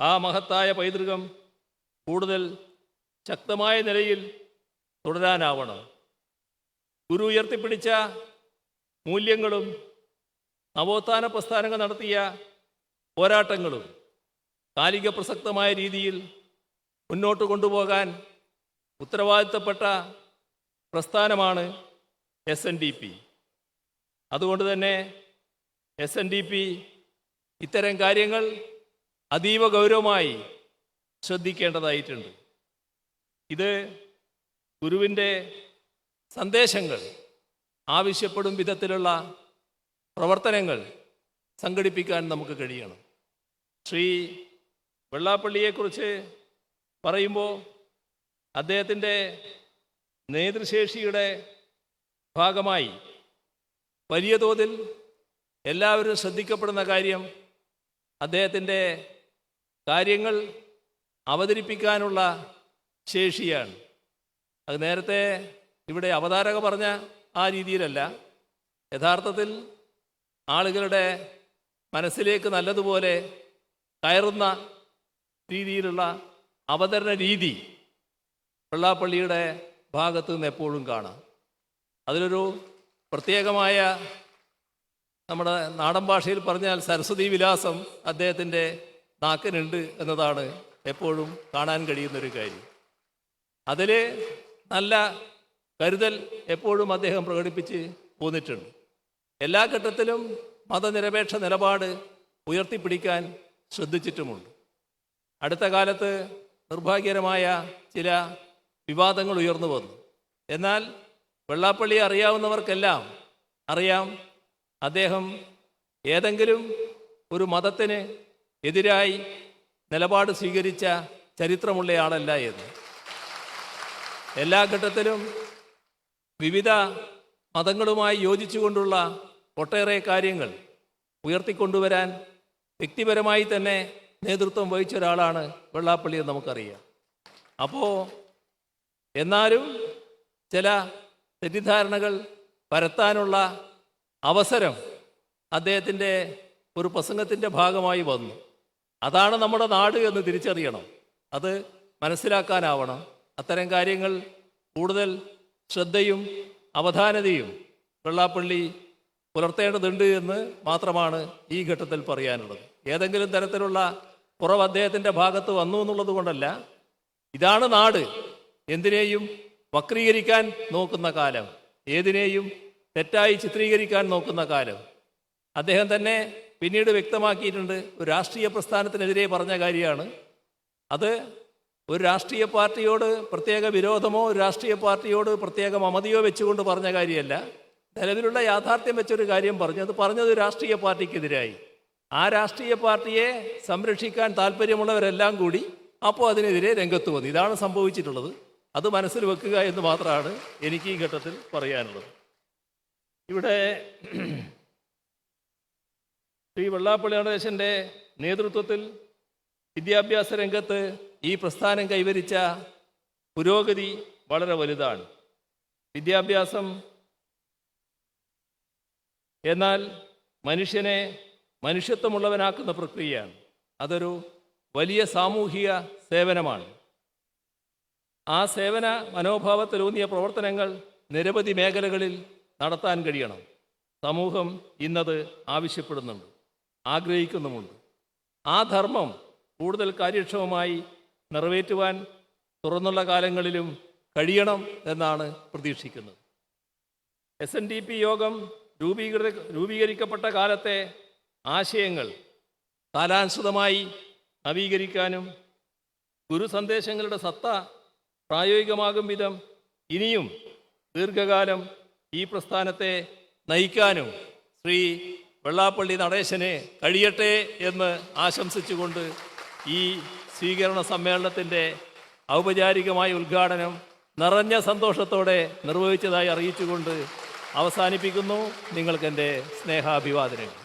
ആ മഹത്തായ പൈതൃകം കൂടുതൽ ശക്തമായ നിലയിൽ തുടരാനാവണം. ഗുരു ഉയർത്തിപ്പിടിച്ച മൂല്യങ്ങളും നവോത്ഥാന പ്രസ്ഥാനങ്ങൾ നടത്തിയ പോരാട്ടങ്ങളും കാലിക പ്രസക്തമായ രീതിയിൽ മുന്നോട്ട് കൊണ്ടുപോകാൻ ഉത്തരവാദിത്തപ്പെട്ട പ്രസ്ഥാനമാണ് എസ് എൻ ഡി പി അതുകൊണ്ട് തന്നെ എസ് എൻ ഡി പി ഇത്തരം കാര്യങ്ങൾ അതീവ ഗൗരവമായി ശ്രദ്ധിക്കേണ്ടതായിട്ടുണ്ട്. ഇത് ഗുരുവിന്റെ സന്ദേശങ്ങൾ ആവശ്യപ്പെടും വിധത്തിലുള്ള പ്രവർത്തനങ്ങൾ സംഘടിപ്പിക്കാൻ നമുക്ക് കഴിയണം. ശ്രീ വെള്ളാപ്പള്ളിയെക്കുറിച്ച് പറയുമ്പോൾ അദ്ദേഹത്തിന്റെ നേതൃശേഷിയുടെ ഭാഗമായി വലിയ തോതിൽ എല്ലാവരും ശ്രദ്ധിക്കപ്പെടുന്ന കാര്യം അദ്ദേഹത്തിന്റെ കാര്യങ്ങൾ അവതരിപ്പിക്കാനുള്ള ശേഷിയാണ്. അത് നേരത്തെ ഇവിടെ അവതാരക പറഞ്ഞ ആ രീതിയിലല്ല. യഥാർത്ഥത്തിൽ ആളുകളുടെ മനസ്സിലേക്ക് നല്ലതുപോലെ കയറുന്ന രീതിയിലുള്ള അവതരണ രീതി വെള്ളാപ്പള്ളിയുടെ ഭാഗത്ത് നിന്ന് എപ്പോഴും കാണാം. അതിലൊരു പ്രത്യേകമായ നമ്മുടെ നാടൻ ഭാഷയിൽ പറഞ്ഞാൽ സരസ്വതി വിലാസം അദ്ദേഹത്തിന്റെ നാക്കിനുണ്ട് എന്നതാണ് എപ്പോഴും കാണാൻ കഴിയുന്നൊരു കാര്യം. അതിൽ നല്ല കരുതൽ എപ്പോഴും അദ്ദേഹം പ്രകടിപ്പിച്ച് പോന്നിട്ടുണ്ട്. എല്ലാ ഘട്ടത്തിലും മതനിരപേക്ഷ നിലപാട് ഉയർത്തിപ്പിടിക്കാൻ ശ്രദ്ധിച്ചിട്ടുമുണ്ട്. അടുത്ത കാലത്ത് നിർഭാഗ്യകരമായ ചില വിവാദങ്ങൾ ഉയർന്നു വന്നു. എന്നാൽ വെള്ളാപ്പള്ളി അറിയാവുന്നവർക്കെല്ലാം അറിയാം അദ്ദേഹം ഏതെങ്കിലും ഒരു മതത്തിന് എതിരായി നിലപാട് സ്വീകരിച്ച ചരിത്രമുള്ളയാളല്ല എന്ന്. എല്ലാ ഘട്ടത്തിലും വിവിധ മതങ്ങളുമായി യോജിച്ചുകൊണ്ടുള്ള ഒട്ടേറെ കാര്യങ്ങൾ ഉയർത്തിക്കൊണ്ടുവരാൻ വ്യക്തിപരമായി തന്നെ നേതൃത്വം വഹിച്ച ഒരാളാണ് വെള്ളാപ്പള്ളി എന്ന് നമുക്കറിയാം. അപ്പോൾ എന്നാലും ചില തെറ്റിദ്ധാരണകൾ പരത്താനുള്ള അവസരം അദ്ദേഹത്തിന്റെ ഒരു പ്രസംഗത്തിന്റെ ഭാഗമായി വന്നു. അതാണ് നമ്മുടെ നാട് എന്ന് തിരിച്ചറിയണം. അത് മനസ്സിലാക്കാനാവണം. അത്തരം കാര്യങ്ങൾ കൂടുതൽ ശ്രദ്ധയും അവധാനതയും വെള്ളാപ്പള്ളി പുലർത്തേണ്ടതുണ്ട് എന്ന് മാത്രമാണ് ഈ ഘട്ടത്തിൽ പറയാനുള്ളത്. ഏതെങ്കിലും തരത്തിലുള്ള കുറവ് അദ്ദേഹത്തിന്റെ ഭാഗത്ത് വന്നു എന്നുള്ളത് കൊണ്ടല്ല. ഇതാണ് നാട്. എന്തിനേയും വക്രീകരിക്കാൻ നോക്കുന്ന കാലം. ഏതിനേയും തെറ്റായി ചിത്രീകരിക്കാൻ നോക്കുന്ന കാലം. അദ്ദേഹം തന്നെ പിന്നീട് വ്യക്തമാക്കിയിട്ടുണ്ട് ഒരു രാഷ്ട്രീയ പ്രസ്ഥാനത്തിനെതിരെ പറഞ്ഞ കാര്യമാണ്. അത് ഒരു രാഷ്ട്രീയ പാർട്ടിയോട് പ്രത്യേക വിരോധമോ ഒരു രാഷ്ട്രീയ പാർട്ടിയോട് പ്രത്യേക മമതയോ വെച്ചുകൊണ്ട് പറഞ്ഞ കാര്യമല്ല. നിലവിലുള്ള യാഥാർത്ഥ്യം വെച്ചൊരു കാര്യം പറഞ്ഞു. അത് പറഞ്ഞത് രാഷ്ട്രീയ പാർട്ടിക്കെതിരായി. ആ രാഷ്ട്രീയ പാർട്ടിയെ സംരക്ഷിക്കാൻ താല്പര്യമുള്ളവരെല്ലാം കൂടി അപ്പോൾ അതിനെതിരെ രംഗത്ത് വന്നു. ഇതാണ് സംഭവിച്ചിട്ടുള്ളത്. അത് മനസ്സിൽ വെക്കുക എന്ന് മാത്രമാണ് എനിക്ക് ഈ ഘട്ടത്തിൽ പറയാനുള്ളത്. ഇവിടെ ശ്രീ വെള്ളാപ്പള്ളി നടേശന്റെ നേതൃത്വത്തിൽ വിദ്യാഭ്യാസ രംഗത്ത് ഈ പ്രസ്ഥാനം കൈവരിച്ച പുരോഗതി വളരെ വലുതാണ്. വിദ്യാഭ്യാസം എന്നാൽ മനുഷ്യനെ മനുഷ്യത്വമുള്ളവനാക്കുന്ന പ്രക്രിയയാണ്. അതൊരു വലിയ സാമൂഹിക സേവനമാണ്. ആ സേവന മനോഭാവത്തിലൂന്നിയ പ്രവർത്തനങ്ങൾ നിരവധി മേഖലകളിൽ നടത്താൻ കഴിയണം. സമൂഹം ഇന്നത് ആവശ്യപ്പെടുന്നുണ്ട്. ആഗ്രഹിക്കുന്നുമുണ്ട്. ആ ധർമ്മം കൂടുതൽ കാര്യക്ഷമമായി നിറവേറ്റുവാൻ തുറന്നുള്ള കാലങ്ങളിലും കഴിയണം എന്നാണ് പ്രതീക്ഷിക്കുന്നത്. എസ് എൻ ഡി പി യോഗം രൂപീകൃത രൂപീകരിക്കപ്പെട്ട കാലത്തെ ആശയങ്ങൾ കാലാനുസൃതമായി നവീകരിക്കാനും ഗുരു സന്ദേശങ്ങളുടെ സത്ത പ്രായോഗികമാകും വിധം ഇനിയും ദീർഘകാലം ഈ പ്രസ്ഥാനത്തെ നയിക്കാനും ശ്രീ വെള്ളാപ്പള്ളി നടേശനെ കഴിയട്ടെ എന്ന് ആശംസിച്ചുകൊണ്ട് ഈ സ്വീകരണ സമ്മേളനത്തിന്റെ ഔപചാരികമായ ഉദ്ഘാടനം നിറഞ്ഞ സന്തോഷത്തോടെ നിർവഹിച്ചതായി അറിയിച്ചുകൊണ്ട് അവസാനിപ്പിക്കുന്നു. നിങ്ങൾക്കെന്റെ സ്നേഹാഭിവാദനങ്ങൾ.